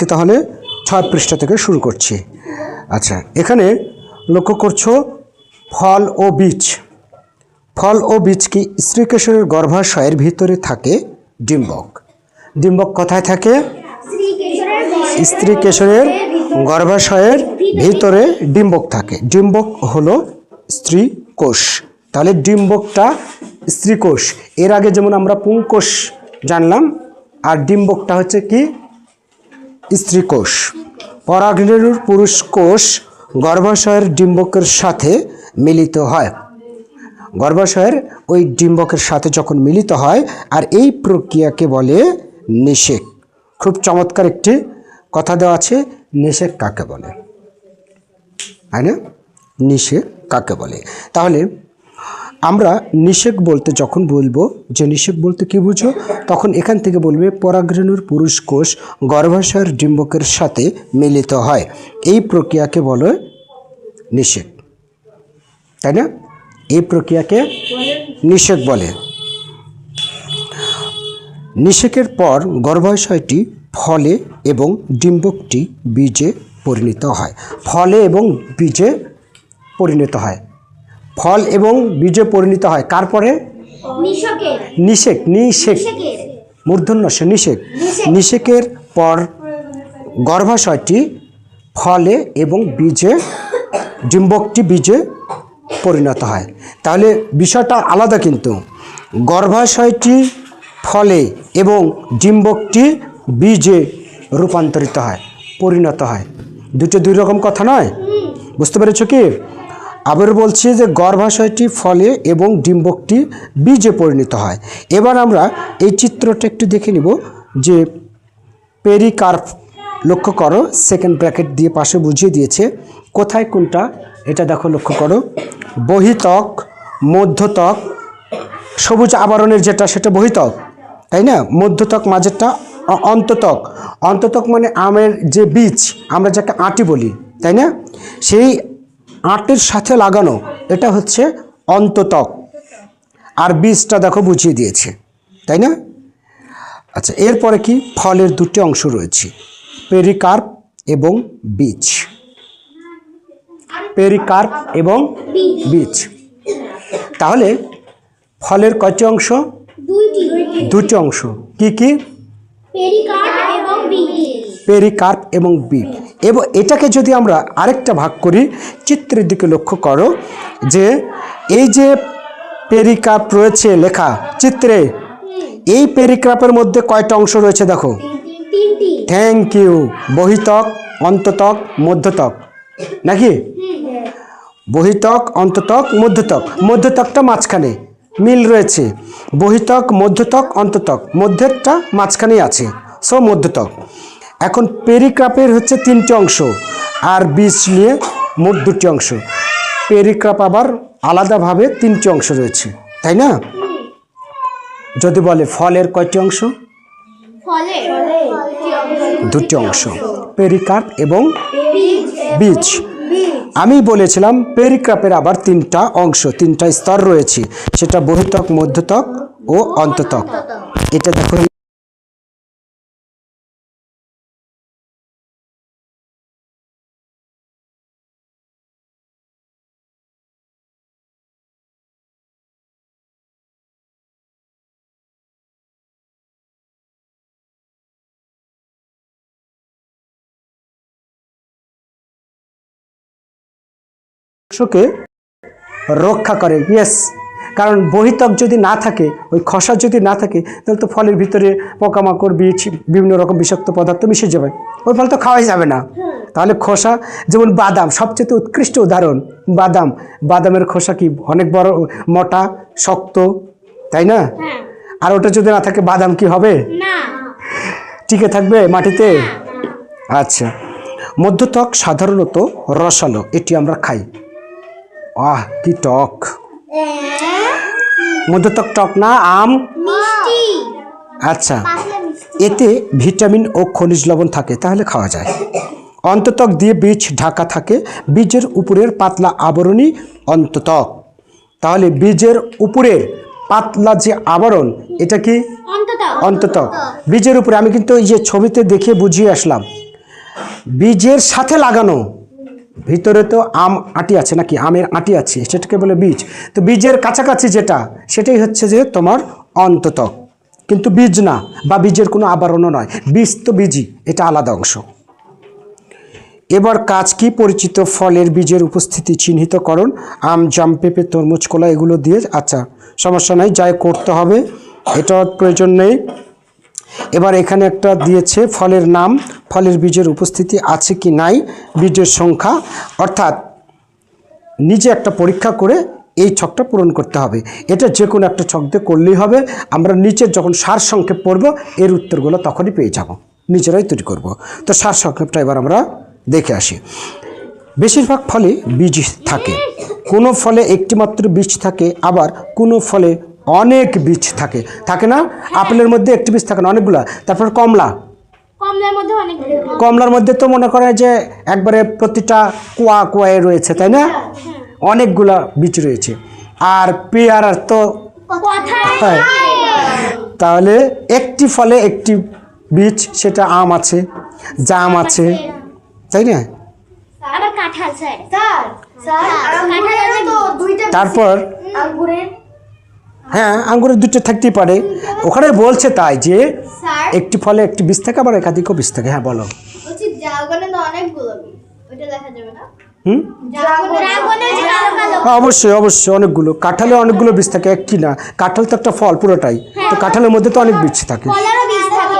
আজকে তাহলে ছয় পৃষ্ঠা থেকে শুরু করছি। আচ্ছা এখানে লক্ষ্য করছ ফল ও বীজ। ফল ও বীজ কি স্ত্রীকেশরের গর্ভাশয়ের ভিতরে থাকে? ডিম্বক। ডিম্বক কোথায় থাকে? স্ত্রী কেশরের গর্ভাশয়ের ভিতরে ডিম্বক থাকে। ডিম্বক হলো স্ত্রী কোষ তাহলে ডিম্বকটা স্ত্রী কোষ এর আগে যেমন আমরা পুংকোষ জানলাম, আর ডিম্বকটা হচ্ছে কি? স্ত্রী কোষ পরাগরেণুর পুরুষ কোষ গর্ভাশয়ের ডিম্বকের সাথে মিলিত হয়। গর্ভাশয়ের ওই ডিম্বকের সাথে যখন মিলিত হয়, আর এই প্রক্রিয়াকে বলে নিষেক। খুব চমৎকার একটি কথা দেওয়া আছে, নিষেক কাকে বলে? তাই না? নিষেক কাকে বলে? তাহলে আমরা নিষেক বলতে যখন বলব, যে নিষেক বলতে কি বুঝো? তখন এখান থেকে বলবে, পরাগরেণুর পুরুষ কোষ গর্ভাশয়ের ডিম্বকের সাথে মিলিত হয়। এই প্রক্রিয়াকে বলে নিষেক। তাই না? এই প্রক্রিয়াকে নিষেক বলে। নিষেকের পর গর্ভাশয়টি ফলে এবং ডিম্বকটি বীজে পরিণত হয়। ফলে এবং বীজে পরিণত হয়। ফল এবং বীজে পরিণত হয়। কার পরে? নিষেক নিষেক। মূর্ধন্য সে নিষেক। নিষেকের পর গর্ভাশয়টি ফলে এবং বীজে ডিম্বকটি বীজে পরিণত হয়। তাহলে বিষয়টা আলাদা কিন্তু। গর্ভাশয়টি ফলে এবং ডিম্বকটি বীজে রূপান্তরিত হয় পরিণত হয়। দুটো দুই রকম কথা নয়? বুঝতে পেরেছ কি? আবার বলছি যে গর্ভাশয়টি ফলে এবং ডিম্বকটি বীজে পরিণত হয়। এবার আমরা এই চিত্রটা একটু দেখে নিব যে পেরিকার্প লক্ষ্য করো, সেকেন্ড ব্র্যাকেট দিয়ে পাশে বুঝিয়ে দিয়েছে। কোথায় কোনটা? এটা দেখো লক্ষ্য করো। বহিতক, মধ্যতক, সবুজ আবরণের যেটা সেটা বহিতক, তাই না? মধ্যতক মাঝেরটা অন্ততক। অন্ততক মানে আমের যে বীজ, আমরা যাকে আটি বলি, তাই না? সেই আটের সাথে লাগানো এটা হচ্ছে অন্ততক। আর বীজটা দেখো বুঝিয়ে দিয়েছে তাই না? আচ্ছা এরপরে কি? ফলের দুটি অংশ রয়েছে পেরিকার্প এবং বীজ। পেরিকার্প এবং বীজ। তাহলে ফলের কয়টি অংশ? দুটি অংশ। কি কি? পেরিকার্ড এবং বীজ। পেরিকার্প এবং বীজ। এবং এটাকে যদি আমরা আরেকটা ভাগ করি, চিত্রের দিকে লক্ষ্য করো যে এই যে পেরিকার্প রয়েছে লেখা চিত্রে, এই পেরিকার্পের মধ্যে কয়টা অংশ রয়েছে দেখো? থ্যাংক ইউ বহিতক, অন্ততক, মধ্যতক। নাকি? বহিতক, অন্ততক, মধ্যতক। মধ্যতকটা মাঝখানে মিল রয়েছে। বহিতক, মধ্যতক, অন্ততক। মধ্যেরটা মাঝখানেই আছে। সো মধ্যতক। এখন পেরিক্রাপের হচ্ছে তিনটি অংশ আর বীজ নিয়ে মোট দুটি অংশ। পেরিক্রাপ আবার আলাদাভাবে তিনটি অংশ রয়েছে তাই না? যদি বলে ফলের কয়টি অংশ? দুটি অংশ পেরিকার্প এবং বীজ। আমি বলেছিলাম পেরিক্রাপের আবার তিনটা অংশ তিনটা স্তর রয়েছে সেটা বহিতক মধ্যতক ও অন্ততক। এটা দেখো অংশকে রক্ষা করে ইয়েস কারণ বহিতক যদি না থাকে ওই খসা যদি না থাকে তাহলে তো ফলের ভিতরে পোকামাকড় বীজ বিভিন্ন রকম বিষাক্ত পদার্থ মিশে যাবে। ওই ফল তো খাওয়াই যাবে না। তাহলে খোসা যেমন বাদাম সবচেয়ে উৎকৃষ্ট উদাহরণ বাদাম। বাদামের খোসা কি? অনেক বড় মোটা শক্ত তাই না? আর ওটা যদি না থাকে বাদাম কি হবে? না। টিকে থাকবে মাটিতে? আচ্ছা। মধ্যত্বক সাধারণত রসালো এটি আমরা খাই। আহ কি টক। মধ্যত্বক টক না আম? আচ্ছা এতে ভিটামিন ও খনিজ লবণ থাকে তাহলে খাওয়া যায়। অন্ততক দিয়ে বীজ ঢাকা থাকে বীজের উপরের পাতলা আবরণই অন্ততক তাহলে বীজের উপরের পাতলা যে আবরণ এটা কি? অন্তত। অন্তত। বীজের উপরে আমি কিন্তু এই যে ছবিতে দেখে বুঝিয়ে আসলাম। বীজের সাথে লাগানো ভিতরে তো আম আটি আছে নাকি? আমের আটি আছে, সেটাকে বলে বীজ। তো বীজের কাছাকাছি যেটা, সেটাই হচ্ছে যে তোমার অন্তত। কিন্তু বীজ না, বা বীজের কোনো আবরণও নয়। বীজ তো বীজই, এটা আলাদা অংশ। এবার কাজ কি? পরিচিত ফলের বীজের উপস্থিতি চিহ্নিতকরণ, আম, জাম, পেঁপে, তরমুজ, কলা, এগুলো দিয়ে। আচ্ছা সমস্যা নাই, যাই করতে হবে, এটার প্রয়োজন নেই। এবার এখানে একটা দিয়েছে ফলের নাম, ফলের বীজের উপস্থিতি আছে কি নাই, বীজের সংখ্যা। অর্থাৎ নিজে একটা পরীক্ষা করে এই ছকটা পূরণ করতে হবে। এটা যে কোনো একটা ছক দিয়ে করলেই হবে। আমরা নিচের যখন সার সংক্ষেপ পড়ব, এর উত্তরগুলো তখনই পেয়ে যাব। নিজেরাই তৈরি করব। তো সার সংক্ষেপটা এবার আমরা দেখে আসি। বেশিরভাগ ফলে বীজ থাকে। কোনো ফলে একটিমাত্র বীজ থাকে, আবার কোনো ফলে অনেক বীজ থাকে। থাকে না? আপেলের মধ্যে একটি বীজ থাকে না অনেকগুলা। তারপর কমলা। কমলার মধ্যে অনেক কমলার মধ্যে তো মনে করে যে একবারে প্রতিটা কুয়া কুয়ায় রয়েছে তাই না? অনেকগুলা বীজ রয়েছে। আর পেয়ারার তো হয়। তাহলে একটি ফলে একটি বীজ সেটা আম আছে জাম আছে তাই না? তারপর? হ্যাঁ আঙ্গুরের দুটো থাকতেই পারে। ওখানে বলছে তাই যে একটি ফলে একটি বীজ থাকে আবার একাধিকও বীজ থাকে। হ্যাঁ বলো। হুম? ড্রাগনে যে কালো কালো হ্যাঁ, অবশ্যই অবশ্যই অনেকগুলো। কাঁঠালে অনেকগুলো বীজ থাকে একটি না। কাঁঠাল তো একটা ফল পুরোটাই। তো কাঁঠালের মধ্যে তো অনেক বীজ থাকে। বীজ থাকে।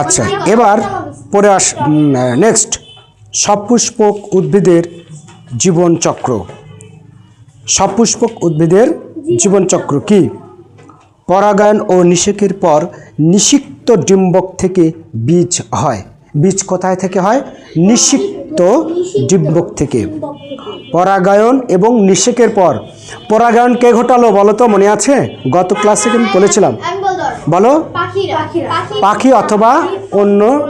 আচ্ছা এবার পরে আস নেক্সট সপুষ্পক উদ্ভিদের জীবনচক্র। সপুষ্পক উদ্ভিদের জীবনচক্র কি? পরাগায়ন ও নিষেকের পর নিষিক্ত ডিম্বক থেকে বীজ হয়। বীজ কোথায় থেকে হয়? নিষিক্ত ডিম্বক থেকে। পরাগায়ন এবং নিষেকের পর। পরাগায়ন কে ঘটালো বলো তো মনে আছে? গত ক্লাসে আমি বলেছিলাম। বলো। পাখি। পাখি অথবা অন্য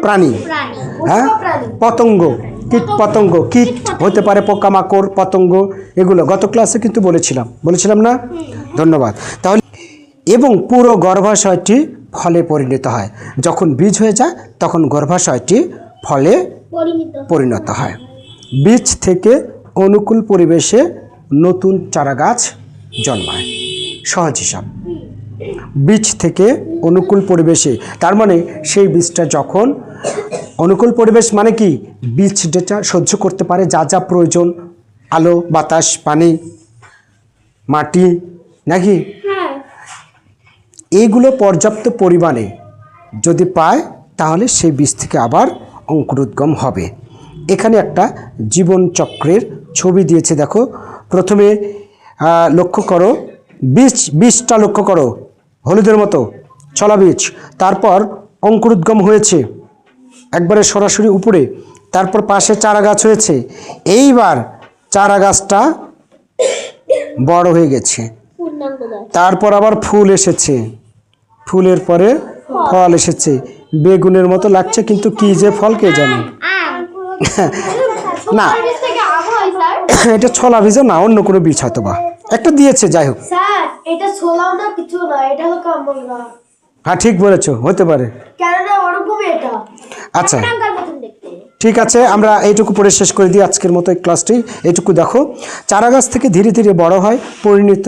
প্রাণী। প্রাণী। হ্যাঁ? পতঙ্গ। কীট পতঙ্গ কীট হতে পারে পোকামাকড় পতঙ্গ এগুলো। গত ক্লাসে কিন্তু বলেছিলাম। বলেছিলাম না? ধন্যবাদ। তাহলে এবং পুরো গর্ভাশয়টি ফলে পরিণত হয়। যখন বীজ হয়ে যায় তখন গর্ভাশয়টি ফলে পরিণত হয়। বীজ থেকে অনুকূল পরিবেশে নতুন চারাগাছ জন্মায়। সহজ হিসাব। বীজ থেকে অনুকূল পরিবেশে তার মানে সেই বীজটা যখন অনুকূল পরিবেশ মানে কি? বীজ যেটা সহ্য করতে পারে যা যা প্রয়োজন। আলো বাতাস পানি মাটি নাকি? হ্যাঁ। এইগুলো পর্যাপ্ত পরিমাণে যদি পায় তাহলে সেই বীজ থেকে আবার অঙ্কুরোদ্গম হবে। এখানে একটা জীবন চক্রের ছবি দিয়েছে দেখো। প্রথমে লক্ষ্য করো। বীজ বীজটা লক্ষ্য করো। হলুদের মতো। ছলা বীজ তারপর অঙ্কুরোদ্গম হয়েছে। একবারে সরাসরি উপরে তারপর পাশে চারা গাছ হয়েছে। এইবার চারা গাছটা বড় হয়ে গেছে। তারপর আবার ফুল এসেছে। ফুলের পরে ফল এসেছে। বেগুনের মতো লাগছে কিন্তু কি যে ফল কে জানে? না। এটা ছলা বীজ না অন্য কোনো বীজ হয়তো বা একটা দিয়েছে যাই হোক। এটা ছোলাও না কিছু না এটা হলো হ্যাঁ ঠিক বলেছ হতে পারে। আচ্ছা। ঠিক আছে আমরা এইটুকু পরে শেষ করে দিই আজকের মতো এই ক্লাসটি। এইটুকু দেখো চারা গাছ থেকে ধীরে ধীরে বড় হয় পরিণত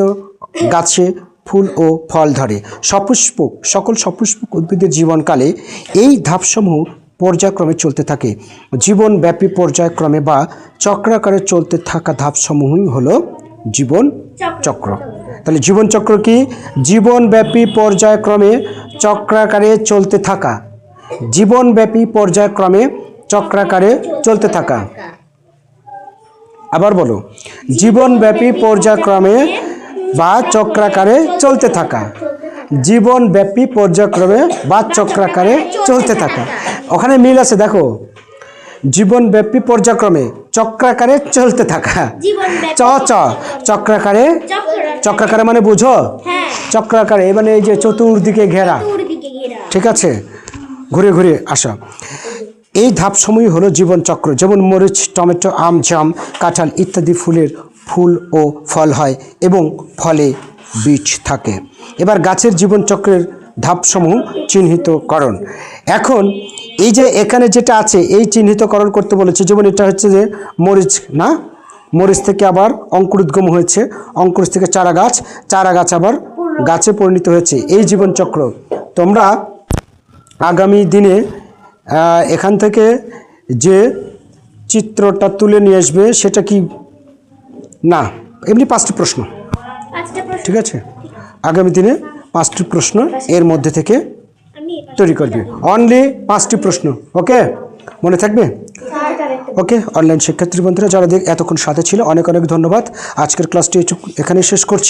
গাছে ফুল ও ফল ধরে। সপুষ্পক সকল সপুষ্পক উদ্ভিদের জীবনকালে এই ধাপসমূহ পর্যায়ক্রমে চলতে থাকে। জীবনব্যাপী পর্যায়ক্রমে বা চক্রাকারে চলতে থাকা ধাপসমূহই হলো জীবন চক্র। তাহলে জীবনচক্র কি? জীবনব্যাপী পর্যায়ক্রমে চক্রাকারে চলতে থাকা। জীবনব্যাপী পর্যায়ক্রমে চক্রাকারে চলতে থাকা। আবার বলো, জীবনব্যাপী পর্যায়ক্রমে বা চক্রাকারে চলতে থাকা। জীবনব্যাপী পর্যায়ক্রমে বা চক্রাকারে চলতে থাকা। ওখানে মিল আছে, দেখো। জীবনব্যাপী পর্যায়ক্রমে চক্রাকারে চলতে থাকা। চ চ চক্রাকারে। চক্রাকারে। মানে বুঝো? হ্যাঁ। চক্রাকারে মানে এই যে চতুর্দিকে ঘেরা। ঘেরা। ঠিক আছে? ঘুরে ঘুরে আসা। এই ধাপসমূহই হলো জীবনচক্র। যেমন মরিচ টমেটো আম জাম কাঁঠাল ইত্যাদি ফুলের ফুল ও ফল হয় এবং ফলে বীজ থাকে। এবার গাছের জীবনচক্রের ধাপসমূহ চিহ্নিতকরণ। এখন এই যে এখানে যেটা আছে এই চিহ্নিতকরণ করতে বলেছে যেমন এটা হচ্ছে যে মরিচ না? মরিচ থেকে আবার অঙ্কুরোদ্গম হয়েছে। অঙ্কুরিত থেকে চারা গাছ চারা গাছ আবার গাছে পরিণত হয়েছে। এই জীবনচক্র। তোমরা আগামী দিনে এখান থেকে যে চিত্রটা তুলে নিয়ে আসবে সেটা কি? না এমনি পাঁচটা প্রশ্ন। ঠিক আছে? আগামী দিনে পাঁচটি প্রশ্ন এর মধ্যে থেকে তৈরি করবে অনলি পাঁচটি প্রশ্ন ওকে মনে থাকবে? ওকে অনলাইন শিক্ষার্থী বন্ধুরা, যারা এতক্ষণ সাথে ছিল, অনেক অনেক ধন্যবাদ। আজকের ক্লাসটি এখানে শেষ করছি।